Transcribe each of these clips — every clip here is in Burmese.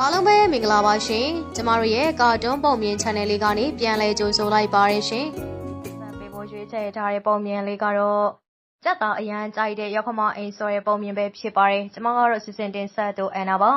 အားလုံးပဲမင်္ဂလာပါရှင်ကျမတို့ရဲ့ကာတွန်းပုံမြင် channel လေးကနေပြန်လဲကြိုဆိုလိုက်ပါရရှင်စံပေးဖို့ရွေးချယ်ထားတဲ့ပုံမြင်လေးကတော့ကြက်သားအရန်ကြိုက်တဲ့ရောက်ခမအိမ်ဆိုတဲ့ပုံမြင်ပဲဖြစ်ပါတယ်ကျမကတော့စီစဉ်တင်ဆက်သူအန်နာပါ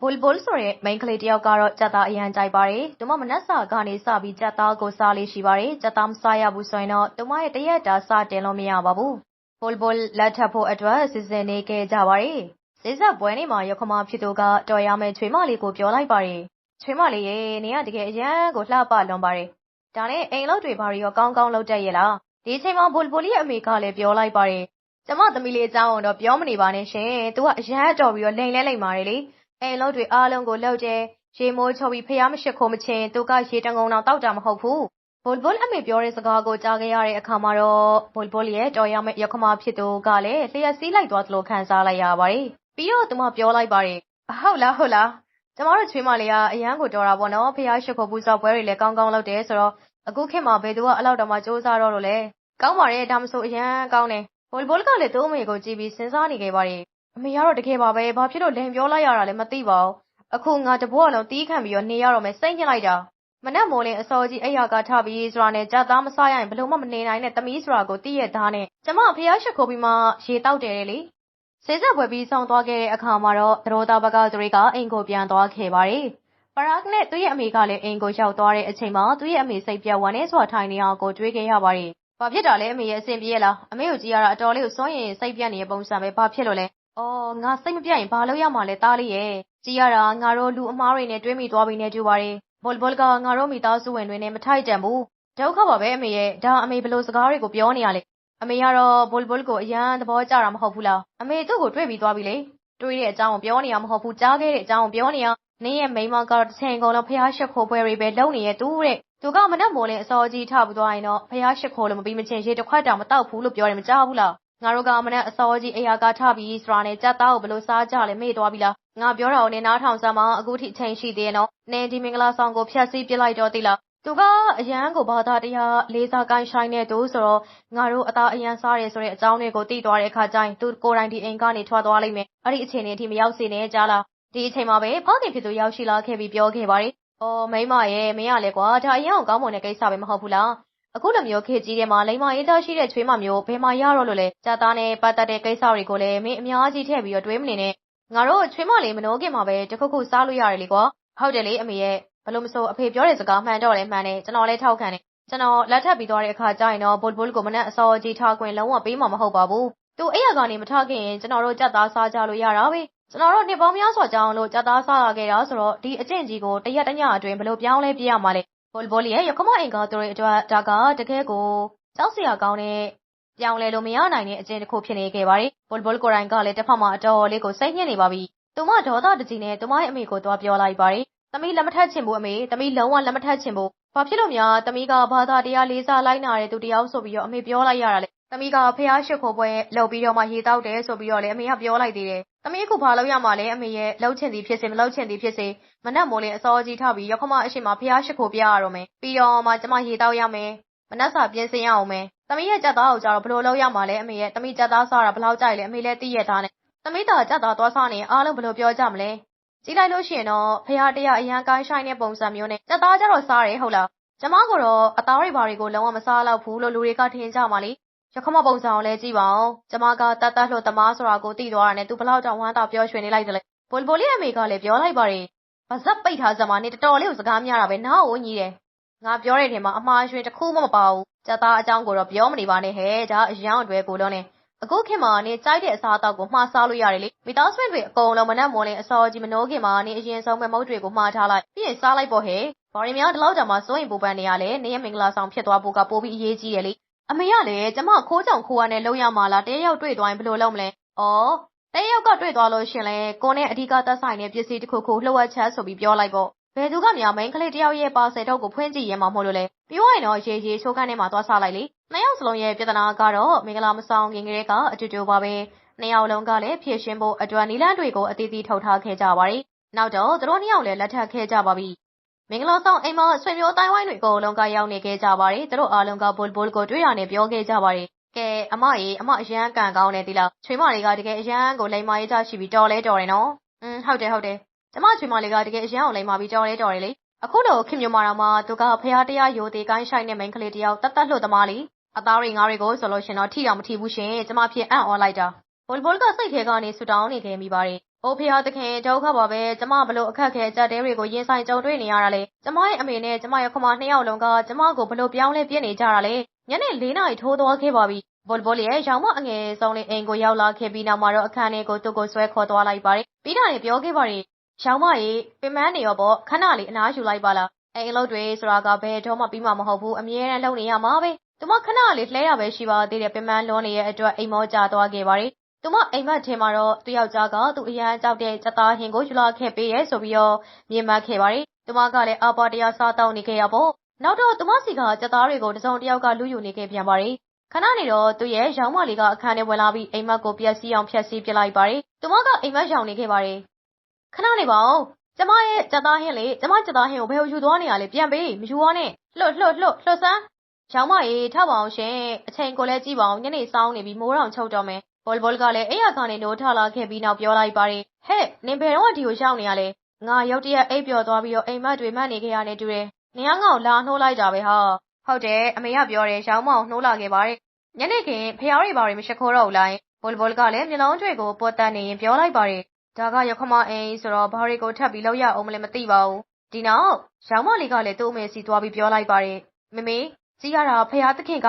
ဘူလ်ဘူလ်ဆိုတဲ့ main ကလေးတယောက်ကတော့ကြက်သားအရန်ကြိုက်ပါတယ်။သူမမနက်စာကနေစပြီးကြက်သားကိုစားလေးရှိပါတယ်။ကြက်သားမစားရဘူးဆိုရင်တော့သူမရဲ့တရက်တာစတင်လို့မရပါဘူး။ဘူလ်ဘူလ်လက်ထပ်ဖို့အတွက်စီစဉ်နေခဲ့ကြပါတယ်။ ဈေးဆက်ပွဲနေ့မှာရောက်ခမဖြစ်သူကတော်ရမယ်ချွေမလေးကိုပြောလိုက်ပါတယ်။ချွေမလေးရေနေကတကယ်အရန်ကိုလှပလွန်ပါတယ်။ဒါနဲ့အိမ်လောက်တွေဘာတွေရောကောင်းကောင်းလုပ်တတ်ရဲ့လား။ဒီအချိန်မှာဘူလ်ဘူလ်ရဲ့အမေကလည်းပြောလိုက်ပါတယ်။ကျမသမီးလေးအကြောင်းတော့ပြောမနေပါနဲ့ရှင်။ तू ကအရန်တော်ပြီးတော့လိန်လဲလိန်ပါတယ်လေ။အိမ်လုပ်တွေအားလုံးကိုလုပ်တယ်။ရေမိုးချုပ်ပြီးဖျားမရှိခိုးမချင်းသူကရေတငုံတော့တောက်တာမဟုတ်ဘူး။ဘိုလ်ဘိုလ်အမေပြောတဲ့စကားကိုကြားခဲ့ရတဲ့အခါမှာတော့ဘိုလ်ဘိုလ်ရဲ့တော်ရမယ့်ရခမဖြစ်သူကလည်းလျှက်စီးလိုက်သွားသလိုခံစားလိုက်ရပါတယ်။ ပြီးတော့သူမပြောလိုက်ပါတယ်။ဟုတ်လားဟုတ်လား။ကျမတို့ချွေးမလေးကအရန်ကိုတော်တာပေါ့နော်။ဖျားရှိခိုးပူဇော်ပွဲတွေလည်းကောင်းကောင်းလုပ်တယ်ဆိုတော့အခုခေတ်မှာဘယ်သူကအလောက်တော့မှစူးစမ်းတော့လို့လဲ။ကောင်းပါတယ်ဒါမဆိုအရန်ကောင်းတယ်။ဘိုလ်ဘိုလ်ကလည်းသူ့အမေကိုကြည့်ပြီးစဉ်းစားနေခဲ့ပါတယ်။အမေကတော့တကယ်ပါပဲ။ဘာဖြစ်လို့လိန်ပြောလိုက်ရတာလဲမသိပါဘူးအခုငါတဘွားလုံးတီးခံပြီးတော့နေရတော့မယ်စိတ်ညစ်လိုက်တာမနက်မိုးလင်းအစောကြီးအိယာကထပြီးဆိုတာနဲ့ကြသားမစားရရင်ဘလို့မှမနေနိုင်တဲ့သမီးဆိုတာကိုသိရသားနဲ့ကျမဖျားရှိခိုးပြီးမှရေတောက်တယ်လေ ဆေးဆက်ပွဲပြီးဆောင်သွားခဲ့တဲ့အခါမှာတော့သရိုးသားဘကသူတွေကအိမ်ကိုပြန်သွားခဲ့ပါတယ်ပရာဂနဲ့သူ့ရဲ့အမေကလည်းအိမ်ကိုရောက်သွားတဲ့အချိန်မှာသူ့ရဲ့အမေစိတ်ပြတ်ဝမ်းနေစွာထိုင်နေအောင်ကိုတွေးခဲ့ရပါတယ်။ဘာဖြစ်တာလဲအမေရဲ့အဆင်ပြေလားအမေကိုကြည့်ရတာအတော်လေးကိုစွန့်ရင်စိတ်ပြတ်နေတဲ့ပုံစံပဲဘာဖြစ်လို့လဲ။အော်ငါစိတ်မပြတ်ရင်ဘာလုပ်ရမှာလဲတားလေးရဲ့ကြည့်ရတာငါတို့လူအမားတွေနဲ့တွေးမိသွားပြီနဲ့တူပါတယ်။ဘောလ်ဘောလ်ကငါတို့မိသားစုဝင်တွေနဲ့မထိုက်တန်ဘူး။ဒုက္ခပါပဲအမေရဲ့ဒါအမေဘလို့စကားတွေကိုပြောနေရလဲ။ အမေကတော့ဘောလ်ဘောလ်ကိုအရန်သဘောကျတာမဟုတ်ဘူးလား။အမေသူ့ကိုတွေးပြီးသွားပြီလေ။တွေးတဲ့အကြောင်းကိုပြောနေရမဟုတ်ဘူးကြားခဲ့တဲ့အကြောင်းကိုပြောနေရနင်းရဲ့မိန်းမကတော့တစ်ချိန်ကုန်လုံးဖျားရှိခိုးပွဲတွေပဲလုပ်နေရဲ့တူတဲ့။သူကမနက်မိုးလင်းအစောကြီးထပြီးသွားရင်တော့ဖျားရှိခိုးလို့မပြီးမချင်းရေတစ်ခွက်တောင်မတောက်ဘူးလို့ပြောတယ်မကြားဘူးလား။ငါတို့ကမနက်အစောကြီးအိယာကထပြီးဆိုတာနဲ့ကြက်သားကိုဘလို့စားကြလဲမေ့သွားပြီလားငါပြောတာကိုနင်နားထောင်စမ်းမအခုထိအချိန်ရှိသေးရဲ့နော်နင်ဒီမင်္ဂလာဆောင်ကိုဖျက်ဆီးပစ်လိုက်တော့သိလား သူကအရန်ကို ဘာသာတရားလေးစားကိုင်းဆိုင်တဲ့သူဆိုတော့ ငါတို့အသားအရန်စားရဲဆိုတဲ့ အကြောင်းတွေကို သိသွားတဲ့အခါကျရင် သူကိုယ်တိုင် ဒီအိမ်ကနေ ထွက်သွားလိမ့်မယ် အဲ့ဒီအချိန်လေးအထိ မရောက်စေနဲ့ ကြားလား ဒီအချိန်မှာပဲ ဖခင်ဖြစ်သူ ရောက်ရှိလာခဲ့ပြီး ပြောခဲ့ပါတယ် အော် မိမရဲ့မင်းရလဲကွာ ဒါအရင်အောင်ကောင်းမွန်တဲ့ကိစ္စပဲ မဟုတ်ဘူးလား အခုလိုမျိုး ခေတ်ကြီးထဲမှာ လိမ္မာရေးသားရှိတဲ့ ချွေးမမျိုး ဘယ်မှာရတော့လို့လဲ ကြာသားနဲ့ ပတ်သက်တဲ့ ကိစ္စတွေကိုလည်း မင်း အများကြီးထည့်ပြီးတော့တွေးမနေနဲ့ ငါတို့ ချွေးမလေး မနှိုးခင်မှာပဲ တခုခု စားလို့ရတယ်လေကွာ ဟုတ်တယ်လေ အမေရဲ့ ဘလို့မဆိုအဖေပြောတဲ့စကားမှန်တော့လဲမှန်တယ်ကျွန်တော်လည်းထောက်ခံတယ်ကျွန်တော်လက်ထပ်ပြီးသွားတဲ့အခါကျရင်တော့ဘုတ်ဘုတ်ကိုမနဲ့အစောကြီးထားခွင့်လုံးဝပေးမှာမဟုတ်ပါဘူးသူအဲ့ရကနေမထားခင်ကျွန်တော်တို့ကြက်သားစားကြလို့ရတာပဲကျွန်တော်တို့နှစ်ပေါင်းများစွာကြောင်းလို့ကြက်သားစားလာခဲ့တာဆိုတော့ဒီအကျင့်ကြီးကိုတရက်တညအတွင်းဘလို့ပြောင်းလဲပြရမှာလဲဘောလ်ဘောလ်ရဲ့ရကမအင်္ဂါတို့ရဲ့အတွက်ဒါကတကယ်ကိုကြောက်စရာကောင်းတဲ့ပြောင်းလဲလို့မရနိုင်တဲ့အကျင့်တစ်ခုဖြစ်နေခဲ့ပါတယ်။ဘောလ်ဘောလ်ကိုရိုင်းကလည်းတစ်ဖက်မှာအတော်လေးကိုစိတ်ညစ်နေပါပြီ။သူမဒေါသတကြီးနဲ့သူမရဲ့အမေကိုသွားပြောလိုက်ပါတယ်။ သမီးလက်မထက်ချင်ဘူးအမေ။သမီးလုံးဝလက်မထက်ချင်ဘူး။ဘာဖြစ်လို့များသမီးကဘာသာတရားလေးစားလိုက်နာတဲ့သူတယောက်ဆိုပြီးတော့အမေပြောလိုက်ရတာလေ။သမီးကဖះရှိခိုးပွဲလုပ်ပြီးတော့မှရေတောက်တယ်ဆိုပြီးတော့လေအမေကပြောလိုက်သေးတယ်။သမီးအခုဘာလုပ်ရမှာလဲအမေရဲ့လှုပ်ချင်သည်ဖြစ်စေမလှုပ်ချင်သည်ဖြစ်စေမနက်မိုးလင်းအစောကြီးထပြီးရောက်ခမအရှိမဖះရှိခိုးပြရတော့မယ်။ပြီးတော့မှကျမရေတောက်ရမယ်။မနက်စာပြင်ဆင်ရအောင်မယ်။သမီးရဲ့ကြက်သားကိုကြတော့ဘလို့လုပ်ရမှာလဲအမေရဲ့သမီးကြက်သားစားတာဘလောက်ကြိုက်လဲအမေလည်းသိရသားနဲ့သမီးသားကြက်သားသွားစားနေအားလုံးဘလို့ပြောကြမလဲ။ ကြည့်လိုက်လို့ရှိရင်တော့ဖះတရားအရန်ကိုင်းဆိုင်တဲ့ပုံစံမျိုးနဲ့ကြက်သားကြတော့စားတယ်ဟုတ်လား။ကျမကတော့အသားတွေဘာတွေကိုလုံးဝမစားတော့ဘူးလို့လူတွေကထင်ကြမှာလေရခမပုံစံကိုလည်းကြည့်ပါဦး။ကျမကတတ်တတ်လို့သမားဆိုတာကိုသိသွားတာနဲ့သူဘလောက်တောင်ဝမ်းသာပျော်ရွှင်နေလိုက်တယ်လေ။ဘိုလ်ဘိုလ်ရဲ့အမေကလည်းပြောလိုက်ပါတယ်။ပါဇက်ပိတ်ထားစမ်းမနေတော်တော်လေးကိုစကားများတာပဲနားကိုညီးတယ်။ငါပြောတဲ့ထဲမှာအမှားရွှင်တစ်ခုမှမပါဘူး။ကြက်သားအကြောင်းကိုတော့ပြောမနေပါနဲ့ဟဲ့။ဒါအယောင်အတွဲကိုလုံးနဲ့ အခုခင်မှာနေကြိုက်တဲ့အစားအသောက်ကိုမှားစားလို့ရတယ်လေမိသားစုတွေအကုန်လုံးမနှက်မွန်လင်းအစောကြီးမနှိုးခင်မှာနေအရင်ဆုံးပဲမုတ်တွေကိုမှားထားလိုက်ပြီးရင်စားလိုက်ပေါ့ဟဲ့ဘာရင်များဒီလောက်ကြာမှစိုးရင်ပူပန်နေရလဲနေရမင်္ဂလာဆောင်ဖြစ်သွားဖို့ကပိုပြီးအရေးကြီးတယ်လေအမေကလည်းကျမခိုးကြောင်ခိုးရနဲ့လုံရမှာလားတဲရောက်တွေ့သွားရင်ဘယ်လိုလုပ်မလဲ။အော်တဲရောက်ကတွေ့သွားလို့ရှင်လဲကိုနဲ့အဓိကသက်ဆိုင်တဲ့ပစ္စည်းတစ်ခုခုလှုပ်ဝက်ချက်ဆိုပြီးပြောလိုက်ပေါ့။ ဘယ်သူကများ မိန်းကလေးတယောက်ရဲ့ ပါဆယ်ထုတ်ကို ဖွင့်ကြည့်ရမှာမဟုတ်လို့လဲ။ပြောရင်တော့ ရေရေချိုးခန်းထဲမှာ သွားစားလိုက်လေ။နှစ်ယောက်စလုံးရဲ့ ပြဿနာကတော့ မင်္ဂလာမဆောင်ခင်ကလေးက အတူတူပါပဲ။နှစ်ယောက်လုံးကလည်း ဖြည့်ရှင်းဖို့အတွက်နီလန်းတွေကို အသီးသီး ထုတ်ထားခဲ့ကြပါတယ်။နောက်တော့ သူတို့နှစ်ယောက်လည်း လက်ထပ်ခဲ့ကြပါပြီ မင်္ဂလာဆောင်အိမ်မှာ ဆွေမျိုးတိုင်းဝိုင်းတွေ အကုန်လုံးက ရောက်နေခဲ့ကြပါတယ်။သူတို့အားလုံးကဘိုလ်ဘိုလ်ကို တွေ့ရနေပြောခဲ့ကြပါတယ်။ကဲ အမရေ အမ အရန်ကန်ကောင်းနေသီလား။ချွေးမတွေက တကယ်အရန်ကို လိမ္မာရေးကြရှိပြီး တော်လဲတော်တယ်နော်။อืมဟုတ်တယ် ဟုတ်တယ် ကျမချွေမလေးက တကယ်အရန်အောင်လိမ့်မာပြီးကြော်ရဲကြော်ရဲလေ အခုလိုခင်မျိုးမာတော်မှာသူကဖះတရားယိုသေးကိုင်းဆိုင်တဲ့မိန်းကလေးတယောက်တတ်တတ်လွတ်သမားလေ အသားတွေငါးတွေကိုဆိုလို့ရှင်တော့ ထိတောင်မထိဘူးရှင် ကျမဖြစ် အံ့ဩလိုက်တာဘိုလ်ဘိုလ်က စိတ်ထဲကနေဆူတောင်းနေခဲ့မိပါတယ်။အိုဖះသခင် ဒုက္ခပါပဲ ကျမဘလို့အခက်ခဲကြက်တဲတွေကို ရင်ဆိုင်ကြုံတွေ့နေရတာလေ။ကျမရဲ့အမေနဲ့ ကျမရဲ့ ခမ နှစ်ယောက်လုံးက ကျမကိုဘလို့ပြောင်းလဲပြစ်နေကြတာလေ။ညနေ၄နာရီထိုးသွားခဲ့ပါပြီ။ဘိုလ်ဘိုလ်ရဲ့ရောင်မအငယ်ဆုံးလေး အိမ်ကိုရောက်လာခဲ့ပြီးနောက်မှာတော့ အခန်းထဲကို သူ့ကိုဆွဲခေါ်သွားလိုက်ပါတယ်။ပြီးတာနဲ့ ပြောခဲ့ပါတယ်။ ရောင်မရေပင်မနေရောပေါ့ခဏလေးအနားယူလိုက်ပါလား။အိမ်အလုပ်တွေဆိုတာကဘယ်တော့မှပြီးမှမဟုတ်ဘူးအမြဲတမ်းလုပ်နေရမှာပဲ။သူမခဏလေးလှဲရပဲရှိပါသေးတယ်ပင်မလွန်နေတဲ့အတွက်အိမ်မောကျသွားခဲ့ပါတယ်။သူမအိမ်မက်ထဲမှာတော့သူယောက်ျားကသူအရန်ကြောက်တဲ့စသားဟင်ကိုယူလာခဲ့ပေးရဲဆိုပြီးတော့မြင်မှတ်ခဲ့ပါတယ်။သူမကလည်းအပါတရားစားတောင်းနေခဲ့ရပေါ့။နောက်တော့သူမစီကစသားတွေကိုတစုံတစ်ယောက်ကလူယူနေခဲ့ပြန်ပါတယ်။ခဏနေတော့သူရဲ့ရောင်မလေးကအခန်းထဲဝင်လာပြီးအိမ်မက်ကိုပြက်စီးအောင်ဖျက်ဆီးပစ်လိုက်ပါတယ်။သူမကအိမ်မက်ရောင်နေခဲ့ပါတယ်။ ခဏနေပါဦးကျမရဲ့ကြက်သားဟင်းလေကျမကြက်သားဟင်းကိုဘယ်ကိုယူသွားနေရလဲပြန်ပေးမယူရနဲ့လှုပ်လှုပ်လှုပ်လှုပ်စမ်းရောင်မရေထပါအောင်ရှင်အချိန်ကိုလည်းကြည့်ပါအောင်ညနေစောင်းနေပြီးမိုးတောင်ချုပ်တော့မယ်ဘောလ်ဘောလ်ကလည်းအဲ့ရကနေနိုးထလာခဲ့ပြီးနောက်ပြောလိုက်ပါတယ်ဟဲ့နင်ဘယ်တော့ဒီကိုရောက်နေရလဲငါရုတ်တရက်အိပ်ပျော်သွားပြီးတော့အိမ်မက်တွေမှတ်နေခဲ့ရတဲ့တူတယ်နင်ကငါ့ကိုလာနှိုးလိုက်တာပဲဟာဟုတ်တယ်အမေကပြောတယ်ရောင်မအောင်နှိုးလာခဲ့ပါတယ်ညနေခင်းဖျားတွေပါတွေမရှိခိုးတော့ဘူးလားဘောလ်ဘောလ်ကလည်းမျက်လုံးတွေကိုပေါ်တတ်နေရင်ပြောလိုက်ပါတယ် ဒါကရခမအိမ်ဆိုတော့ဘာတွေကိုထပ်ပြီးလောက်ရအောင်မလဲမသိပါဘူးဒီနောက်ရောင်မလေးကလည်းသူ့အမေစီသွားပြီးပြောလိုက်ပါတယ်မမေကြည့်ရတာဖះသခင်က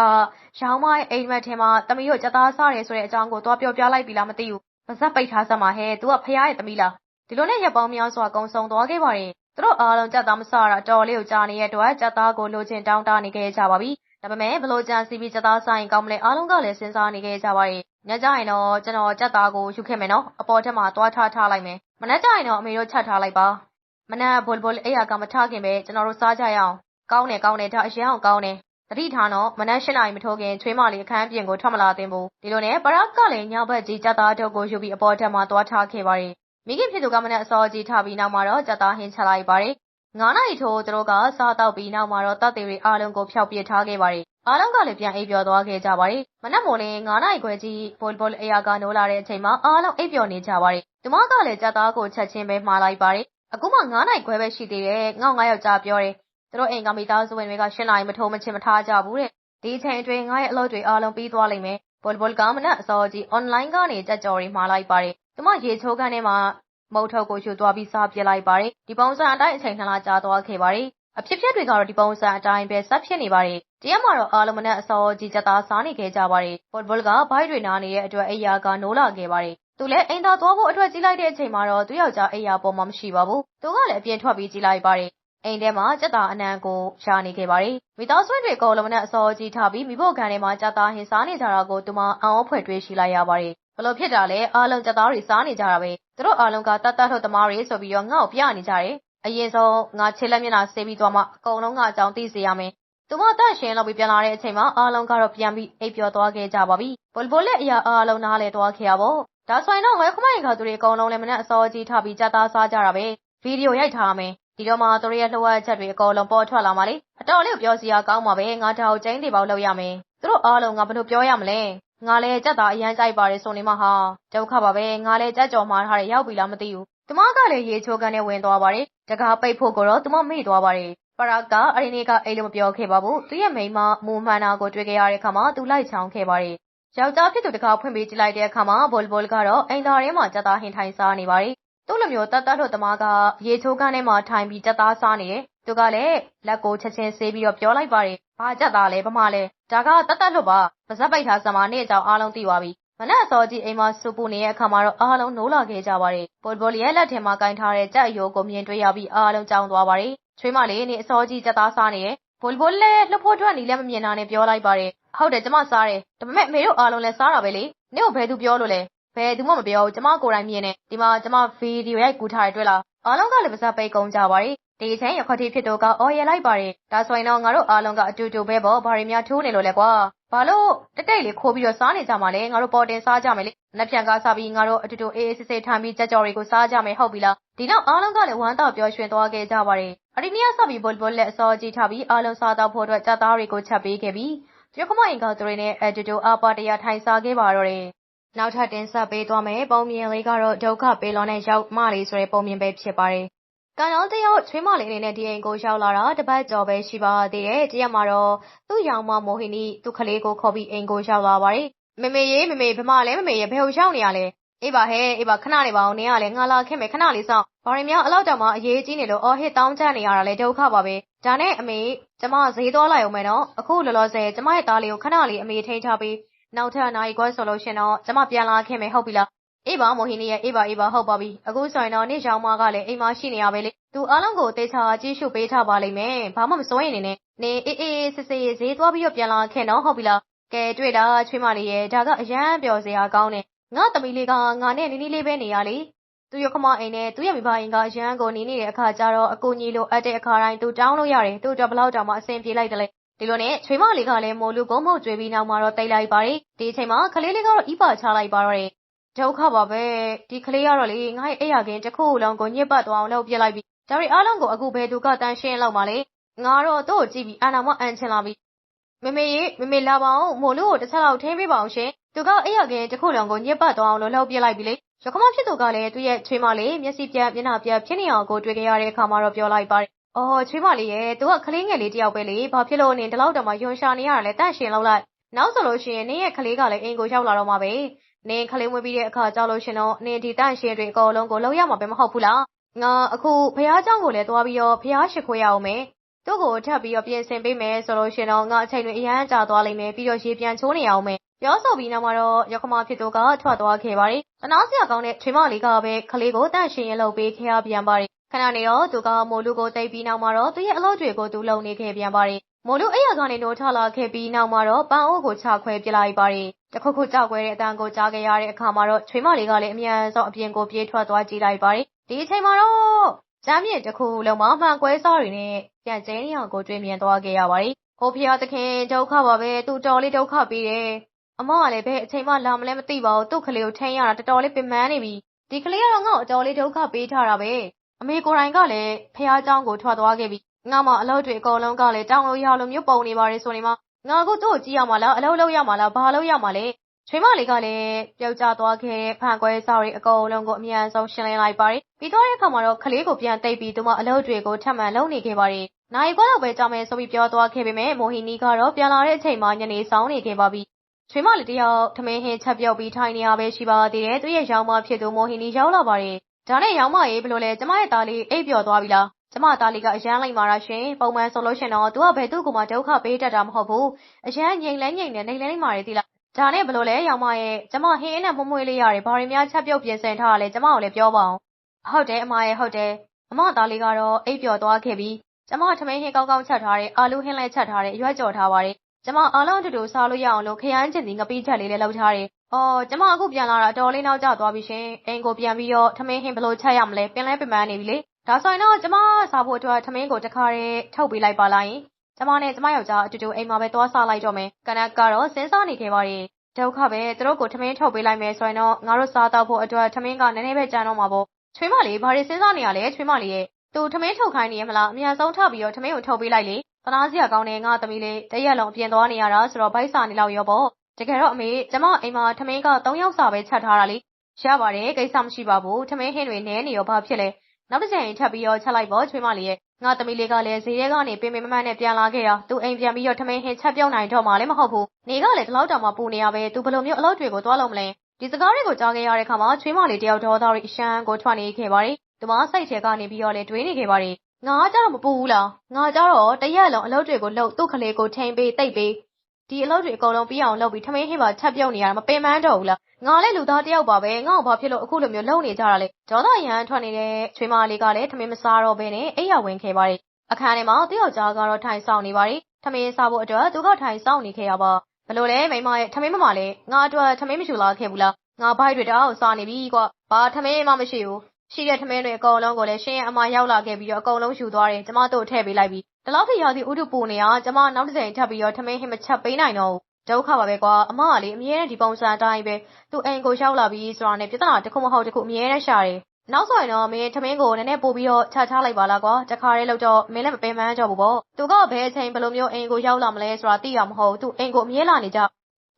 ရောင်မရဲ့အိမ်မက်ထဲမှာတမီးတို့ကြသားစားတယ်ဆိုတဲ့အကြောင်းကိုသွားပြောပြလိုက်ပြီလားမသိဘူးပါဇက်ပိတ်ထားစမ်းပါဟဲ့ तू ကဖះရဲ့တမီးလားဒီလိုနဲ့ရပ်ပေါင်းများစွာကုံဆုံသွားခဲ့ပါတယ်သူတို့အားလုံးကြက်သားမစားတာတော်လေးကိုကြားနေတဲ့အတွက်ကြက်သားကိုလိုချင်တောင်းတနေခဲ့ကြပါပြီဒါပေမဲ့ဘလို့ကြံစီပြီးကြက်သားဆိုင်ကောင်းမလဲအားလုံးကလည်းစဉ်းစားနေခဲ့ကြပါတယ် ညကြရင်တော့ကျွန်တော်ကြက်သားကိုယူခဲ့မယ်နော်အပေါ်ထက်မှာသွားထားထားလိုက်မယ်မနက်ကြရင်တော့အမေတို့ချက်ထားလိုက်ပါမနက်ဘိုလ်ဘိုလ်အဲ့ရကမထခင်ပဲကျွန်တော်တို့စားကြရအောင်ကောင်းတယ်ကောင်းတယ်ဒါအရင်အောင်ကောင်းတယ်တတိထားတော့မနက်၈နာရီမထိုးခင်ချွေးမလေးအခန်းပြင်ကိုထွက်မလာသင့်ဘူးဒီလိုနဲ့ပရက်ကလည်းညဘက်ကြီးကြက်သားထုတ်ကိုယူပြီးအပေါ်ထက်မှာသွားထားခဲ့ပါတယ်မိခင်ဖြစ်သူကမနက်အစောကြီးထားပြီးနောက်မှာတော့ကြက်သားဟင်းချလိုက်ပါတယ်ငါးနာရီထိုးသူတို့ကစားတော့ပြီးနောက်မှာတော့တပ်တွေအားလုံးကိုဖျောက်ပစ်ထားခဲ့ပါတယ် အားလုံးကလည်းပြန်အိပ်ပျော်သွားခဲ့ကြပါတယ်မနက်မိုးလင်း9နာရီခွဲကြီးဘိုလ်ဘိုလ်အရာကနိုးလာတဲ့အချိန်မှာအားလုံးအိပ်ပျော်နေကြပါတယ်သူမကလည်းကြက်သားကိုချက်ချင်းပဲမှားလိုက်ပါတယ်အခုမှ9နာရီခွဲပဲရှိသေးတယ်ငေါ့ငါယောက်ျားပြောတယ်သူတို့အိမ်ကမိသားစုဝင်တွေက10နာရီမထိုးမချင်းမထားကြဘူးတဲ့ဒီအချိန်အတွင်းငါရဲ့အလုပ်တွေအားလုံးပြီးသွားလိမ့်မယ်ဘိုလ်ဘိုလ်ကမနက်အစောကြီး online ကနေကြက်ကြော်တွေမှားလိုက်ပါတယ်သူမရေချိုးခန်းထဲမှာမုတ်ထုတ်ကိုယူသွားပြီးစားပြစ်လိုက်ပါတယ်ဒီပုံစံအတိုင်းအချိန်နှလားကြာသွားခဲ့ပါတယ် အဖြစ်ဖြစ်တွေကတော့ ဒီပုံစံအတိုင်းပဲ ဆက်ဖြစ်နေပါတယ်။တရားမှာတော့ အားလုံး မနဲ့အစောကြီး ကြသားစားနေခဲ့ကြပါတယ်။ဘော့ဘလ်ကဘိုက်တွေနားနေတဲ့အတွက် အိယာက နိုးလာခဲ့ပါတယ်။သူလည်း အိမ်သာသွားဖို့အတွက် ကြီးလိုက်တဲ့အချိန်မှာတော့ သူယောက်ျား အိယာပေါ်မှာ မရှိပါဘူး။သူကလည်း အပြင်ထွက်ပြီး ကြီးလိုက်ပါတယ်။အိမ်ထဲမှာ ကြက်သားအနံကို ရှာနေခဲ့ပါတယ်။မိသားစုတွေအကုန်လုံးနဲ့အစောကြီးထားပြီးမိဖို့ခံထဲမှာ ကြက်သားဟင်းစားနေကြတာကို သူမ အံ့ဩဖွယ်တွေးရှိလိုက်ရပါတယ်။ဘလို့ဖြစ်တာလဲ အားလုံး ကြက်သားတွေ စားနေကြတာပဲ။သူတို့အားလုံးကတတ်တတ်ထုတ်သမားတွေဆိုပြီးတော့ ငါ့ကို ပြနေကြတယ် အရင်ဆုံးငါချစ်လက်မျက်နှာဆေးပြီးသွားမှအကုန်လုံးကအကြောင်းသိစေရမယ်။သူမတန့်ရှင်လောက်ပြီးပြန်လာတဲ့အချိန်မှာအားလုံးကတော့ပြန်ပြီးအိပ်ပျော်သွားခဲ့ကြပါပြီ။ဘိုလ်ဘိုလ်လက်အရာအားလုံးနားလဲသွားခဲ့ရပါ့။ဒါဆိုရင်တော့ငွေခမိုင်ခါသူတွေအကုန်လုံးလည်းမနဲ့အစောကြီးထားပြီးကြသားစားကြတာပဲ။ဗီဒီယိုရိုက်ထားမယ်။ဒီတော့မှသူတို့ရဲ့လှုပ်ဝက်ချက်တွေအကုန်လုံးပေါ်ထွက်လာမှလေ။အတော်လေးပြောစရာကောင်းပါပဲ။ငါဒါကိုကျင်းတွေပေါက်လုပ်ရမယ်။သူတို့အားလုံးငါဘယ်လိုပြောရမလဲ။ငါလည်းကြက်သားအရန်ကြိုက်ပါတယ်ဆိုနေမှဟာဒုက္ခပါပဲငါလည်းကြက်ကြော်မှားထားတယ်ရောက်ပြီလားမသိဘူး။ သူမကလည်းရေချိုးကန်နဲ့ဝင်သွားပါတယ်တကားပိတ်ဖို့ကိုတော့သူမမေ့သွားပါတယ်ပရာကအဲ့ဒီနေ့ကအိမ်လိုမပြောခဲ့ပါဘူးသူရဲ့မိန်းမမူမှန်တာကိုတွေ့ကြရတဲ့အခါမှာသူလိုက်ချောင်းခဲ့ပါတယ်ယောက်ျားဖြစ်သူတကားဖွင့်ပေးကြည့်လိုက်တဲ့အခါမှာဘောလ်ဘောလ်ကတော့အိမ်သားထဲမှာကြက်သားဟင်ထိုင်စားနေပါတယ်သူ့လိုမျိုးတတ်တတ်လို့တမားကရေချိုးကန်းထဲမှာထိုင်ပြီးကြက်သားစားနေတယ်သူကလည်းလက်ကိုချက်ချင်းဆေးပြီးတော့ပြောလိုက်ပါတယ်ဘာကြက်သားလဲဗမာလဲဒါကတတ်တတ်လို့ပါပါဇက်ပိတ်ထားစမှာနေ့အကြောင်းအားလုံးသိသွားပြီ မနက်အစောကြီး အိမ်မှာစူပူနေတဲ့အခါမှာတော့ အားလုံးနိုးလာခဲ့ကြပါတယ်။ပိုလ်ပိုလ်ရဲ့ လက်ထဲမှာကင်ထားတဲ့ ကြက်အယိုးကို မြင်တွေ့ရပြီး အားလုံးကြောင်သွားပါတယ်။ချွေးမလေး နေအစောကြီး ကြက်သားစားနေတယ်။ပိုလ်ပိုလ်လည်း လှဖို့ထွက်နေလည်း မမြင်တာနဲ့ ပြောလိုက်ပါတယ်။ဟုတ်တယ် ကျမစားတယ်။ဒါပေမဲ့ အမေတို့အားလုံးလည်း စားတာပဲလေ။နင့်ကို ဘယ်သူပြောလို့လဲ။ဘယ်သူမှ မပြောဘူး ကျမကိုယ်တိုင်မြင်နေ။ဒီမှာ ကျမဗီဒီယိုရိုက်ကူထားရတွေ့လား။အားလုံးကလည်း ပါစပ်ပိတ်ကုန်ကြပါတယ်။ ဒီအချိန်ရခွက်တီဖြစ်တော့ကအော်ရလိုက်ပါတယ်။ဒါဆိုရင်တော့ငါတို့အားလုံးကအတူတူပဲပေါ့ဘာတွေများထိုးနေလို့လဲကွာဘာလို့တက်တိတ်လေးခိုးပြီးတော့စားနေကြမှာလဲငါတို့ပေါ်တင်စားကြမယ်လေနက်ဖြန်ကားစားပြီးငါတို့အတူတူအေးအေးဆေးဆေးထိုင်ပြီးကြက်ကြော်တွေကိုစားကြမယ်ဟုတ်ပြီလားဒီနောက်အားလုံးကလည်းဝမ်းသာပျော်ရွှင်သွားခဲ့ကြပါတယ်အဒီနီယာစပြီးဘောလ်ဘောလ်လက်အစောကြီးထားပြီးအားလုံးစားတော့ဖို့အတွက်ကြက်သားတွေကိုချက်ပေးခဲ့ပြီးရခမရင်ကသူတွေနဲ့အတူတူအပါတရထိုင်စားခဲ့ပါတော့တယ်နောက်ထပ်တင်ဆက်ပေးသွားမယ်ပုံမြင်လေးကတော့ဒုက္ခပေးလွန်တဲ့ရောက်မလေးဆိုတဲ့ပုံမြင်ပဲဖြစ်ပါတယ်။ ကံကောင်းတယောက် ချွေးမလေးအနေနဲ့ ဒီအိမ်ကို ရောက်လာတာ တပတ်ကျော်ပဲ ရှိပါသေးတယ်။တရက်မှာတော့ သူ့ရောင်မ မိုဟိနီ သူ့ကလေးကိုခေါ်ပြီး အိမ်ကို ရောက်လာပါတယ်။မမေရေမမေဘမလဲမမေရေ ဘယ်ကို ရောက်နေရလဲ။အေးပါဟဲ့ အေးပါ ခဏနေပါအောင်နင်ကလည်း ငါလာခင်မယ် ခဏလေးစောင့်။ဘာရင်များအလောက်တောင်မှ အရေးကြီးနေလို့ အော်ဟစ်တောင်းချနေရတာလေဒုက္ခပါပဲ။ဒါနဲ့ အမေ ကျမ ဈေးသွားလိုက်အောင်မယ်နော်။အခုလောလောဆယ် ကျမရဲ့သားလေးကို ခဏလေး အမေထိန်းထားပြီးနောက်ထပ်နိုင်ခွဲဆိုလို့ရှင်တော့ ကျမ ပြန်လာခင်မယ် ဟုတ်ပြီလား အေးပါမိုဟိနီရဲ့အေးပါအေးပါဟုတ်ပါပြီအခုဆိုရင်တော့နေ့ရောင်မကလည်းအိမ်မှာရှိနေရပဲလေသူအားလုံးကိုတေချာကြည့်ရှုပေးထားပါလိမ့်မယ်ဘာမှမစိုးရင်နေနဲ့နေအေးအေးစစ်စစ်ဈေးသွားပြီးတော့ပြန်လာခင်တော့ဟုတ်ပြီလားကဲတွေ့တာချွေးမလေးရဲ့ဒါကအရန်ပျော်စရာကောင်းတယ်ငါသမီးလေးကငါနဲ့နီနီလေးပဲနေရလေသူရခမအိမ်နဲ့သူ့ရဲ့မိဘအိမ်ကရန်ကိုနေနေတဲ့အခါကျတော့အကူကြီးလိုအပ်တဲ့အခါတိုင်းသူတောင်းလို့ရတယ်သူတော့ဘလောက်တောင်မှအဆင်ပြေလိုက်တယ်လေဒီလိုနဲ့ချွေးမလေးကလည်းမိုးလူကုန်းမုတ်ကျွေးပြီးနောက်မှာတော့တိတ်လိုက်ပါတယ်ဒီအချိန်မှာကလေးလေးကတော့ဤပါချလိုက်ပါတော့တယ် ဒုက္ခပါပဲ ဒီကလေးကတော့လေ ငါ့ရဲ့အိယာကင်းတစ်ခုလုံးကို ညစ်ပတ်သွားအောင် လုပ်ပြလိုက်ပြီ ဒါရီအားလုံးကို အခု ဘယ်သူကတန်ရှင်းလောက်ပါလေငါတော့ သူ့ကိုကြည့်ပြီးအာနာမအန်ချင်လာပြီမမေရေမမေလာပါအောင်မိုးလူကို တစ်ချက်လောက်ထင်းပေးပါအောင်ရှင် သူက အိယာကင်းတစ်ခုလုံးကို ညစ်ပတ်သွားအောင်လုပ်ပြလိုက်ပြီလေရခမဖြစ်သူကလည်း သူ့ရဲ့ချွေးမလေး မျက်စိပြက် မျက်နှာပြက်ဖြစ်နေအောင်ကို တွေ့ကြရတဲ့အခါမှာတော့ ပြောလိုက်ပါတယ် အော် ချွေးမလေးရဲ့သူက ကလေးငယ်လေးတယောက်ပဲလေ ဘာဖြစ်လို့ နင် ဒီလောက်တောင်မှယွန်ရှာနေရတာလဲတန့်ရှင်လောက်လိုက် နောက်ဆိုလို့ရှိရင် နင်ရဲ့ကလေးကလည်း အိမ်ကို ရောက်လာတော့မှာပဲ နင်ကလေးမွေးပြီးတဲ့အခါကြောက်လို့ရှင်တော့နင်ဒီတန့်ရှင်တွေအကုန်လုံးကိုလောက်ရမှာပဲမဟုတ်ဘူးလားငါအခုဖះเจ้าကိုလည်းသွားပြီးတော့ဖះရှိခွေရအောင်မယ်သူ့ကိုထပ်ပြီးတော့ပြင်ဆင်ပေးမယ်ဆိုလို့ရှင်တော့ငါအချိန်တွေအရန်ကြာသွားလိမ့်မယ်ပြီးတော့ရေပြန်ချိုးနေအောင်မယ်ပြောဆိုပြီးနောက်မှာတော့ရခမဖြစ်သူကထွက်သွားခဲ့ပါတယ်တနာစရာကောင်းတဲ့ချွေမလေးကပဲကလေးကိုတန့်ရှင်ရလုပ်ပေးခဲ့ရပြန်ပါတယ်ခဏနေတော့သူကမိုးလူကိုတိတ်ပြီးနောက်မှာတော့သူရဲ့အလုပ်တွေကိုသူလုပ်နေခဲ့ပြန်ပါတယ်။ မိုးလူအိယာကနေနိုးထလာခဲ့ပြီးနောက်မှာတော့ပန်းအိုးကိုချခွဲပြလိုက်ပါတယ်။တခုခုကြောက်ခွဲတဲ့အတန်ကိုကြားခဲ့ရတဲ့အခါမှာတော့ချွေးမလေးကလည်းအမြန်ဆုံးအပြင်ကိုပြေးထွက်သွားကြည့်လိုက်ပါတယ်။ဒီအချိန်မှာတော့ကျမ်းမြင့်တစ်ခုလုံးမှာမှန်ကွဲစားတွေနဲ့ပြန်ကျင်းနေအောင်ကိုတွေ့မြင်သွားခဲ့ရပါတယ်။ဟိုဖျားသခင်ဒုက္ခပါပဲသူတော်လေးဒုက္ခပေးတယ်။အမကလည်းဘယ်အချိန်မှလာမလဲမသိပါဘူးသူ့ကလေးကိုထိန်းရတာတော်တော်လေးပင်ပန်းနေပြီ။ဒီကလေးကတော့ငါ့ကိုအတော်လေးဒုက္ခပေးထားတာပဲ။အမေကိုယ်တိုင်ကလည်းဖះเจ้าကိုထွက်သွားခဲ့ပြီ ငါမှအလုပ်တွေအကုန်လုံးကလည်းတောင်းလို့ရလို့မျိုးပုံနေပါတယ်ဆိုနေမှငါကသူ့ကိုကြည့်ရမှာလားအလုပ်လုပ်ရမှာလားဘာလုပ်ရမှာလဲချွေးမလေးကလည်းပျောက်ကျသွားခဲ့တဲ့ဖန်ခွဲစားတွေအကုန်လုံးကိုအမြန်ဆုံးရှင်းလင်းလိုက်ပါတယ်ပြီးတော့တဲ့အခါမှာတော့ကလေးကိုပြန်တိတ်ပြီးသူမအလုပ်တွေကိုထပ်မံလုပ်နေခဲ့ပါတယ်နိုင်ခွက်တော့ပဲကြောင်းမယ်ဆိုပြီးပြောသွားခဲ့ပေမဲ့မိုဟီနီကတော့ပြန်လာတဲ့အချိန်မှာညနေဆောင်နေခဲ့ပါပြီချွေးမလေးတယောက်ထမင်းဟင်းချက်ပြုတ်ပြီးထိုင်နေရပဲရှိပါသေးတယ်သူရဲ့ရောင်မဖြစ်သူမိုဟီနီရောက်လာပါတယ်ဒါနဲ့ရောင်မရေးဘလို့လဲကျမရဲ့သားလေးအိပ်ပျော်သွားပြီလား ကျမသားလေးက အရန်လိုက်မာတာရှင် ပုံမှန်ဆိုလို့ရှင်တော့ तू ကဘယ်သူ့ကိုမှ ဒုက္ခပေးတတ်တာ မဟုတ်ဘူး အရန်ငြိမ်လဲငြိမ်နေနေလဲနေမာတယ်သီလား ဒါနဲ့ဘလို့လဲရောင်မရဲ့ ကျမ ဟင်းအင်းနဲ့မွမွေးလေးရတယ် ဘာတွေများ ချက်ပြုတ်ပြင်ဆင်ထားရလဲ ကျမကိုလည်း ပြောပါအောင်ဟုတ်တယ်အမရဲ့ ဟုတ်တယ် အမသားလေးကတော့ အိပ်ပျော်သွားခဲ့ပြီ ကျမ ထမင်းဟင်းကောင်းကောင်းချက်ထားတယ် အာလူဟင်းလဲချက်ထားတယ် ရွက်ကြော်ထားပါတယ် ကျမ အားလုံးအတူတူစားလို့ရအောင်လို့ ခရမ်းကျင်စီငပိချက်လေးလည်း လုပ်ထားတယ်။အော် ကျမ အခုပြန်လာတာ အတော်လေး နောက်ကျသွားပြီရှင်။အိမ်ကိုပြန်ပြီးတော့ ထမင်းဟင်း ဘယ်လိုချက်ရမလဲ ပင်လဲပင်ပန်းနေပြီလေ။ ဒါဆိုရင်တော့ကျမစားဖို့အတွက်ထမင်းကိုတခါတည်းထုတ်ပေးလိုက်ပါလားယင်။ကျမနဲ့ကျမယောက်ျားအတူတူအိမ်မှာပဲသွားစားလိုက်တော့မယ်။ကနက်ကတော့စဉ်းစားနေခဲ့ပါတယ်။ဒုက္ခပဲသူတို့ကိုထမင်းထုတ်ပေးလိုက်မယ်ဆိုရင်တော့ငါတို့စားတော့ဖို့အတွက်ထမင်းကနည်းနည်းပဲကြမ်းတော့မှာပေါ့။ချွေးမလေးဘာတွေစဉ်းစားနေရလဲချွေးမလေးရဲ့သူထမင်းထုတ်ခိုင်းနေရမလားအမြန်ဆုံးထပြီးတော့ထမင်းကိုထုတ်ပေးလိုက်လေသနာစရာကောင်းတဲ့ငါသမီးလေးတရက်လုံးအပြင်သွားနေရတာဆိုတော့ဗိုက်စာနေလောက်ရောပေါ့တကယ်တော့အမေကျမအိမ်မှာထမင်းက3ယောက်စာပဲချက်ထားတာလေရပါတယ်ကိစ္စမရှိပါဘူးထမင်းဟင်းတွေနဲနေရောဘာဖြစ်လဲ နောက်တစ်ချိန်ထပ်ပြီးတော့ချက်လိုက်ပေါ့ချွေးမလေးရဲ့ငါသမီးလေးကလည်းဈေးထဲကနေပင်ပင်မမနဲ့ပြန်လာခဲ့တာသူအိမ်ပြန်ပြီးတော့ထမင်းဟင်းချက်ပြုတ်နိုင်တော့မှလည်းမဟုတ်ဘူးနေကလည်းဒီလောက်တောင်မှပူနေရပဲသူဘယ်လိုမျိုးအလုပ်တွေကိုတွားလို့မလဲဒီစကားတွေကိုကြားခဲ့ရတဲ့ခါမှာချွေးမလေးတယောက်တော်သားရီအရှမ်းကိုထွက်နေခဲ့ပါတယ်သူမစိတ်ထဲကနေပြီးတော့လေတွေးနေခဲ့ပါတယ်ငါကြတော့မပူဘူးလားငါကြတော့တရက်လုံးအလုပ်တွေကိုလှုပ်သူ့ကလေးကိုထိန်ပေးတိတ်ပေး ဒီအလုပ်တွေအကုန်လုံးပြီးအောင်လုပ်ပြီးထမင်းဟင်းပါထပ်ပြုတ်နေရတာမပင်ပန်းတော့ဘူးလားငါလည်းလူသားတယောက်ပါပဲငါ့ကိုဘာဖြစ်လို့အခုလိုမျိုးလုပ်နေကြတာလဲဒေါသရန်ထွက်နေတဲ့ချွေးမလေးကလည်းထမင်းမစားတော့ဘဲနဲ့အိယာဝင်ခဲ့ပါတယ်အခန်းထဲမှာတယောက်ကြားကတော့ထိုင်ဆောင်နေပါတယ်ထမင်းစားဖို့အတွက်သူကထိုင်ဆောင်နေခဲ့ရပါဘလို့လဲမိမရဲ့ထမင်းမမလဲငါအတွက်ထမင်းမရှိလာခဲ့ဘူးလားငါဘိုက်တွေတောက်စားနေပြီကွာဘာထမင်းမှမရှိဘူး ရှိတဲ့ထမင်းတွေ အကုန်လုံးကိုလည်း ရှင်ရဲ့အမ ရောက်လာခဲ့ပြီးတော့ အကုန်လုံးယူသွားတယ် ကျမတို့ထည့်ပေးလိုက်ပြီးဒီလောက်ထိ ရာသီဥတုပူနေရကျမ နောက်တစ်ချိန်ထပ်ပြီးတော့ ထမင်းဟင်း မချက်ပေးနိုင်တော့ဘူး ဒုက္ခပါပဲကွာ အမကလေ အမြဲတမ်း ဒီပုံစံအတိုင်းပဲ သူအိမ်ကို ရောက်လာပြီးဆိုတာနဲ့ ပြဿနာတစ်ခုမဟုတ်တစ်ခု အမြဲတမ်းရှာတယ် နောက်ဆိုရင်တော့ မင်း ထမင်းကို နည်းနည်းပို့ပြီးတော့ ချထားလိုက်ပါလားကွာတခါလေးလောက်တော့ မင်းလည်း မပင်ပန်းကြဘူးပေါ့ သူက ဘယ်အချိန် ဘယ်လိုမျိုး အိမ်ကို ရောက်လာမလဲဆိုတာ သိရမဟုတ်သူ အိမ်ကို အမြဲလာနေကြ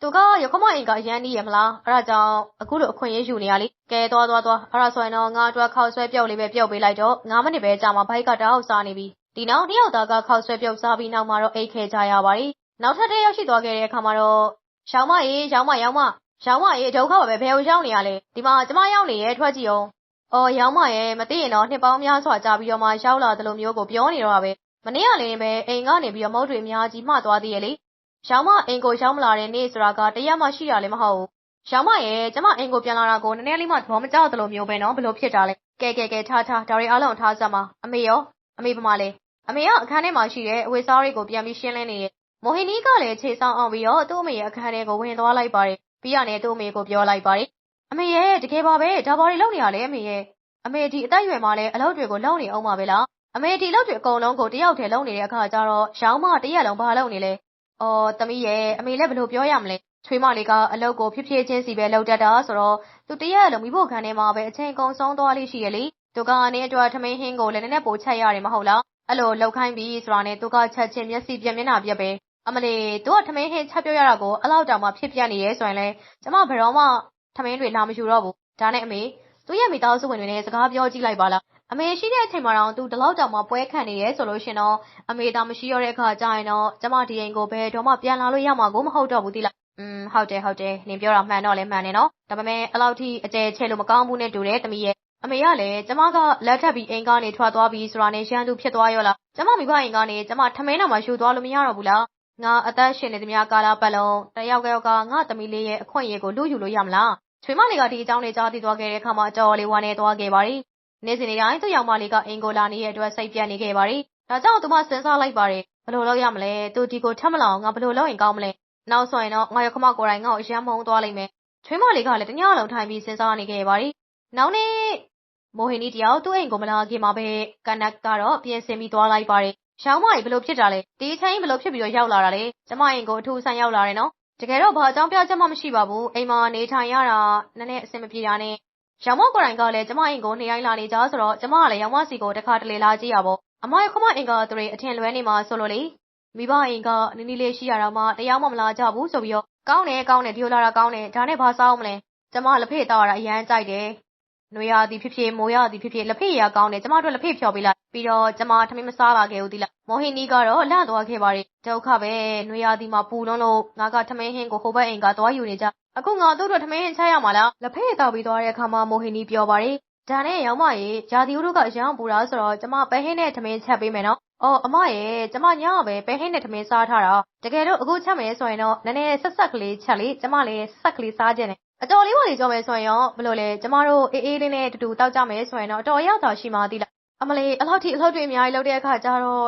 သူကရခမအိမ်ကအရန်နီးရမလားအဲ့ဒါကြောင့်အခုလိုအခွင့်အရေးယူနေရလေကဲသွားသွားသွားအဲ့ဒါဆိုရင်တော့ငါအတွက်ခောက်ဆွဲပြုတ်လေးပဲပြုတ်ပေးလိုက်တော့9မိနစ်ပဲကြာမှဘိုက်ကတအောက်စားနေပြီဒီနောက်တယောက်သားကခောက်ဆွဲပြုတ်စားပြီးနောက်မှာတော့အိတ်ခဲကြရပါရီနောက်ထပ်တစ်ယောက်ရှိသွားခဲ့တဲ့အခါမှာတော့ရှောင်းမရေရှောင်းမရောင်းမရှောင်းမရေဒုက္ခပါပဲဘယ်ကိုရောက်နေရလဲဒီမှာကျမရောက်နေရဲ့ထွက်ကြည့်အောင်အော်ရောင်းမရဲ့မသိရင်တော့နှစ်ပေါင်းများစွာကြာပြီးတော့မှရောက်လာသလိုမျိုးကိုပြောနေတော့တာပဲမနေ့ကလည်းပဲအိမ်ကနေပြီးတော့မုတ်တွေအများကြီးမှသွားသေးရဲ့လေ ရောင်းမအိမ်ကိုရောက်မလာတဲ့နေ့ဆိုတာက တရက်မှရှိရလည်းမဟုတ်ဘူးရောင်းမရဲ့ကျမအိမ်ကိုပြန်လာတာကို နည်းနည်းလေးမှ သဘောမကျသလိုမျိုးပဲနော်ဘလို့ဖြစ်တာလဲ ကဲကဲကဲထားထား ဒါတွေအားလုံးထားစမ်းပါ အမေရော အမေပမာလဲ အမေက အခန်းထဲမှာရှိတဲ့ အဝတ်စားတွေကို ပြန်ပြီးရှင်းလင်းနေတယ် မိုဟိနီကလည်း ခြေဆောင်အောင်ပြီးတော့ သူ့အမေရဲ့ အခန်းထဲကို ဝင်သွားလိုက်ပါတယ် ပြီးရနေသူ့အမေကို ပြောလိုက်ပါတယ် အမေရဲ့တကယ်ပါပဲ ဒါဘာတွေလုပ်နေရလဲအမေရဲ့အမေ ဒီအသက်အရွယ်မှာလည်း အလုပ်တွေကို လုပ်နေအောင်ပါပဲလား အမေ ဒီအလုပ်တွေအကုန်လုံးကို တယောက်တည်းလုပ်နေတဲ့အခါကျတော့ ရောင်းမတရက်လုံး ဘာလုပ်နေလဲ အော်သမီးရဲ့အမေလည်းဘယ်လိုပြောရမလဲချွေးမလေးကအလုပ်ကိုဖြစ်ဖြစ်ချင်းစီပဲလုပ်တတ်တာဆိုတော့သူတရက်လုံးမိဖို့ခန်းထဲမှာပဲအချိန်ကုန်ဆုံးသွားလိမ့်ရှိရလေသူကအနေအတွက်ထမင်းဟင်းကိုလည်းနည်းနည်းပိုချက်ရတယ်မဟုတ်လားအဲ့လိုလောက်ခိုင်းပြီးဆိုတာနဲ့သူကချက်ချင်းမျက်စိပြက်မျက်နှာပြက်ပဲအမလေးသူကထမင်းဟင်းချက်ပြောရတာကိုအလောက်တောင်မှဖြစ်ပြနေရဲဆိုရင်လဲကျမဘယ်တော့မှထမင်းတွေလာမယူတော့ဘူးဒါနဲ့အမေသူ့ရဲ့မိသားစုဝင်တွေနဲ့စကားပြောကြည့်လိုက်ပါလား အမေရှိတဲ့အချိန်မှာတော့ သူဒီလောက်တောင်မှ ပွဲခံနေရဲဆိုလို့ရှင်တော့ အမေသာမရှိရတဲ့အခါကျရင်တော့ ကျမ ဒီအိမ်ကို ဘယ်တော့မှ ပြန်လာလို့ရမှာကို မဟုတ်တော့ဘူးတိလားอืม ဟုတ်တယ်ဟုတ်တယ် နင်ပြောတာမှန်တော့လဲမှန်တယ်နော် ဒါပေမဲ့ အဲ့လောက်ထိ အကျယ်ချဲလို့ မကောင်းဘူးနဲ့ တူတယ်တမီးရဲ့ အမေကလည်း ကျမက လက်ထပ်ပြီး အိမ်ကနေ ထွက်သွားပြီးဆိုတာနဲ့ ရန်သူဖြစ်သွားရောလား ကျမ မိဘအိမ်ကနေ ကျမ ထမင်းတော်မှာယူသွားလို့ မရတော့ဘူးလား ငါ အသက်ရှင်နေသမျှကာလပတ်လုံးတယောက်ကယောက်က ငါသမီးလေးရဲ့ အခွင့်အရေးကိုလူယူလို့ရမလား ချွေမလေးက ဒီအကြောင်းလေးကြားသိသွားခဲ့တဲ့အခါမှာကြော်လေးဝါနေသွားခဲ့ပါရီ နေ့စဉ်နေ့တိုင်း သူ့ယောင်မလေးကအင်ကိုလာနေတဲ့အတွက် စိတ်ပြတ်နေခဲ့ပါရီဒါကြောင့် သူမစဉ်းစားလိုက်ပါတယ် ဘယ်လိုလုပ်ရမလဲ သူဒီကိုထပ်မလောင် ငါဘယ်လိုလုပ်ရင်ကောင်းမလဲ နောက်ဆိုရင်တော့ ငါရခမကိုယ်တိုင် ငါ့ကိုအယမ်းမုန်းသွားလိမ့်မယ် ချွေးမလေးကလည်း တညလုံးထိုင်ပြီး စဉ်းစားနေခဲ့ပါရီနောက်နေ့ မိုဟိနီတယောက် သူ့အိမ်ကိုမလာခင်မှာပဲကနက်ကတော့ ပြင်ဆင်ပြီးသွားလိုက်ပါတယ်ရှောင်းမကြီးဘလို့ဖြစ်တာလဲ ဒီအချိန်ဘလို့ဖြစ်ပြီးတော့ ရောက်လာတာလဲ ကျမအိမ်ကို အထူးဆန်ရောက်လာတယ်နော် တကယ်တော့ ဘာအကြောင်းပြချက်မှ မရှိပါဘူး အိမ်မှာနေထိုင်ရတာ နည်းနည်းအဆင်မပြေတာနဲ့ ရောင်မကိုယ်တိုင်ကလည်းကျမအိမ်ကိုနေတိုင်းလာနေကြဆိုတော့ကျမကလည်းရောင်မစီကိုတစ်ခါတလေလာကြည့်ရပေါ့အမရဲ့ခမအိမ်ကသူတွေအထင်လွဲနေမှာဆိုလို့လေမိဘအိမ်ကနီနီလေးရှိရတာမှတရားမှမလာကြဘူးဆိုပြီးတော့ကောင်းတယ်ကောင်းတယ်ဒီလိုလာတာကောင်းတယ်ဒါနဲ့ဘာစားအောင်မလဲကျမလက်ဖေးတောက်ရတာအရန်ကြိုက်တယ်နွေရသည်ဖြစ်ဖြစ်မိုးရသည်ဖြစ်ဖြစ်လက်ဖေးရကောင်းတယ်ကျမတို့လက်ဖေးဖြော်ပေးလိုက်ပြီးတော့ကျမထမင်းမစားလာခဲ့ဘူးဒီလားမော်ဟီနီကတော့လန့်သွားခဲ့ပါရီဒုက္ခပဲနွေရသည်မှာပူလွန်းလို့ငါကထမင်းဟင်းကိုဟိုဘက်အိမ်ကသွားယူနေကြ အခုငါတို့တို့ထမင်းဟင်းချရမှာလားလက်ဖေးတောက်ပြီးသွားတဲ့အခါမှာမိုဟီနီပြောပါရီဒါနဲ့ရောင်းမရေဂျာဒီဦးတို့ကရမ်းပူတာဆိုတော့ကျမပဲဟင်းနဲ့ထမင်းချက်ပေးမယ်နော်အော်အမရဲ့ကျမညပဲပဲဟင်းနဲ့ထမင်းစားထားတာတကယ်တော့အခုချက်မယ်ဆိုရင်တော့နည်းနည်းဆက်ဆက်ကလေးချက်လေးကျမလည်းဆက်ကလေးစားခြင်းနဲ့အတော်လေးပါလေကြောမယ်ဆိုရင်ရောဘယ်လိုလဲကျမတို့အေးအေးလေးနဲ့တူတူတောက်ကြမယ်ဆိုရင်တော့အတော်ရောက်တာရှိမှသိလားအမလေးအလောက်ထိအလောက်တွေအများကြီးလုပ်တဲ့အခါကျတော့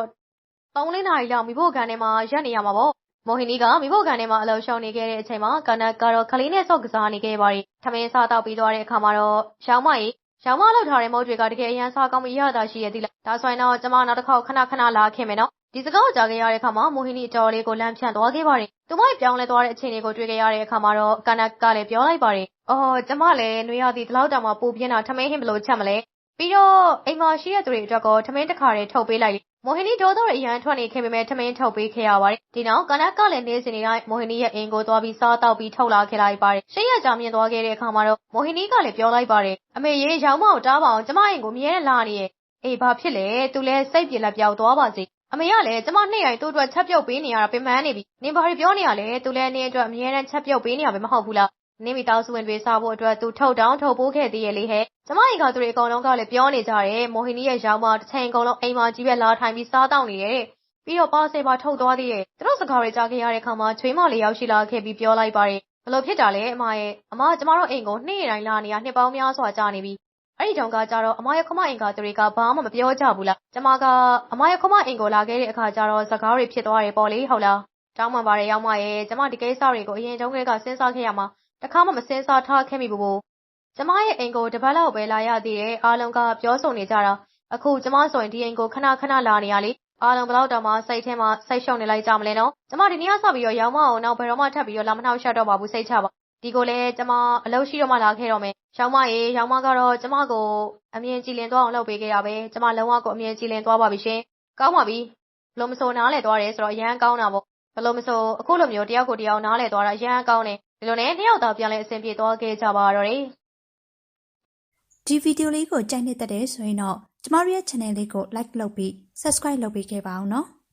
၃လေးနာရီလောက်မိဖို့ခံထဲမှာရက်နေရမှာပေါ့ မိုဟိနီကမိဖို့ခံထဲမှာအလုပ်ရှုံနေခဲ့တဲ့အချိန်မှာကနက်ကတော့ကလေးနဲ့ဆော့ကစားနေခဲ့ပါရီထမင်းစားတော့ပြီးသွားတဲ့အခါမှာတော့ရှောင်းမကြီးရောင်မလောက်ထားတဲ့မုတ်တွေကတကယ်အရန်စားကောင်းပြီးရတာရှိရဲ့သီလားဒါဆိုရင်တော့ကျမနောက်တစ်ခေါက်ခဏခဏလာခင်မယ်နော်ဒီစကားကိုကြားခဲ့ရတဲ့အခါမှာမိုဟိနီတော်လေးကိုလမ်းဖြန့်သွားခဲ့ပါတယ်သူမရဲ့ပြောင်းလဲသွားတဲ့အခြေအနေကိုတွေ့ခဲ့ရတဲ့အခါမှာတော့ကနက်ကလည်းပြောလိုက်ပါတယ်အော်ကျမလည်းနှွေရသည်ဒီလောက်တောင်မှပူပြင်းတာထမင်းဟင်းဘယ်လိုချက်မလဲပြီးတော့အိမ်မှာရှိတဲ့သူတွေအတွက်ကောထမင်းတစ်ခါတည်းထုတ်ပေးလိုက်လေ မိုဟိနီဒေါ်တော်ရဲ့အရန်ထွက်နေခင်ပေမဲ့ထမင်းထုတ်ပေးခဲ့ရပါတယ်ဒီနောက်ကနက်ကလည်းနေစဉ်နေတိုင်းမိုဟိနီရဲ့အိမ်ကိုသွားပြီးစားတော့ပြီးထုတ်လာခဲ့လိုက်ပါတယ်ရှေ့ရကြမြင်သွားခဲ့တဲ့အခါမှာတော့မိုဟိနီကလည်းပြောလိုက်ပါတယ်အမေရေရောင်မအောင်တားပါအောင်ကျမအိမ်ကိုမြဲလာနေရဲ့အေးဘာဖြစ်လဲသူလဲစိတ်ပြေလက်ပြောက်သွားပါစေအမေကလည်းကျမနှစ်ရိုင်သူ့အတွက်ချက်ပြုတ်ပေးနေရတာပင်ပန်းနေပြီနင်ဘာတွေပြောနေရလဲသူလဲနင်းအတွက်အမြဲတမ်းချက်ပြုတ်ပေးနေရပဲမဟုတ်ဘူးလား နင်းမိသားစုဝင်တွေစားဖို့အတွက်သူထုတ်တောင်းထုတ်ပိုးခဲ့သေးရဲ့လေဟဲ့ကျမအိမ်ကသူတွေအကုန်လုံးကလည်းပြောနေကြတယ်မိုဟိနီရဲ့ရောင်မတစ်ချိန်အကုန်လုံးအိမ်မှာကြီးပဲလာထိုင်ပြီးစားတောင်းနေတယ်ပြီးတော့ပါဆယ်ပါထုတ်သွားသေးရဲ့သူတို့စကားတွေကြားခဲ့ရတဲ့ခါမှာချွေးမလေးရောက်ရှိလာခဲ့ပြီးပြောလိုက်ပါတယ်ဘလို့ဖြစ်တာလဲအမရဲ့အမကျမတို့အိမ်ကိုနေ့တိုင်းလာနေရနှစ်ပေါင်းများစွာကြာနေပြီအဲ့ဒီကြောင့်ကကြတော့အမရဲ့ခမအိမ်ကသူတွေကဘာမှမပြောကြဘူးလားကျမကအမရဲ့ခမအိမ်ကိုလာခဲ့တဲ့အခါကျတော့စကားတွေဖြစ်သွားတယ်ပေါ့လေဟုတ်လားတောင်းပန်ပါတယ်ရောက်မရဲ့ကျမဒီကိစ္စတွေကိုအရင်တုန်းကစဉ်းစားခဲ့ရမှာ တခါမှမစဉ်းစားထားခဲ့မိဘူးဘူးကျမရဲ့အိမ်ကိုတပတ်လောက်ပဲလာရသေးတယ်အားလုံးကပြောဆိုနေကြတာအခုကျမဆိုရင်ဒီအိမ်ကိုခဏခဏလာနေရလေအားလုံးဘလောက်တောင်မှစိတ်ထဲမှာစိတ်ရှုံနေလိုက်ကြမလဲနော်ကျမဒီနေ့ကစပြီးတော့ရောင်းမအောင်နောက်ဘယ်တော့မှထပ်ပြီးတော့လာမနှောက်ရှက်တော့ပါဘူးစိတ်ချပါဒီကိုလည်းကျမအလုပ်ရှိတော့မှလာခဲ့တော့မယ်။ရောင်မရေရောင်မကတော့ကျမကိုအမြင်ကြည်လင်သွားအောင်လုပ်ပေးခဲ့တာပဲ။ကျမလုံးဝကိုအမြင်ကြည်လင်သွားပါပြီရှင်။ကောင်းပါပြီ။ဘလို့မဆိုနားလဲသွားတယ်ဆိုတော့အရန်ကောင်းတာပေါ့ ဘလို့မဆိုအခုလိုမျိုးတယောက်ကိုတယောက်နားလဲသွားတာအရန်ကောင်းတယ်ဒီလိုနဲ့နှစ်ယောက်သားပြန်လဲအဆင်ပြေသွားခဲ့ကြပါတော့တယ်ဒီဗီဒီယိုလေးကိုကြိုက်နှစ်သက်တယ်ဆိုရင်တော့ကျမတို့ရဲ့ channel လေးကို like လုပ်ပြီး subscribe လုပ်ပေးခဲ့ပါအောင်နော်။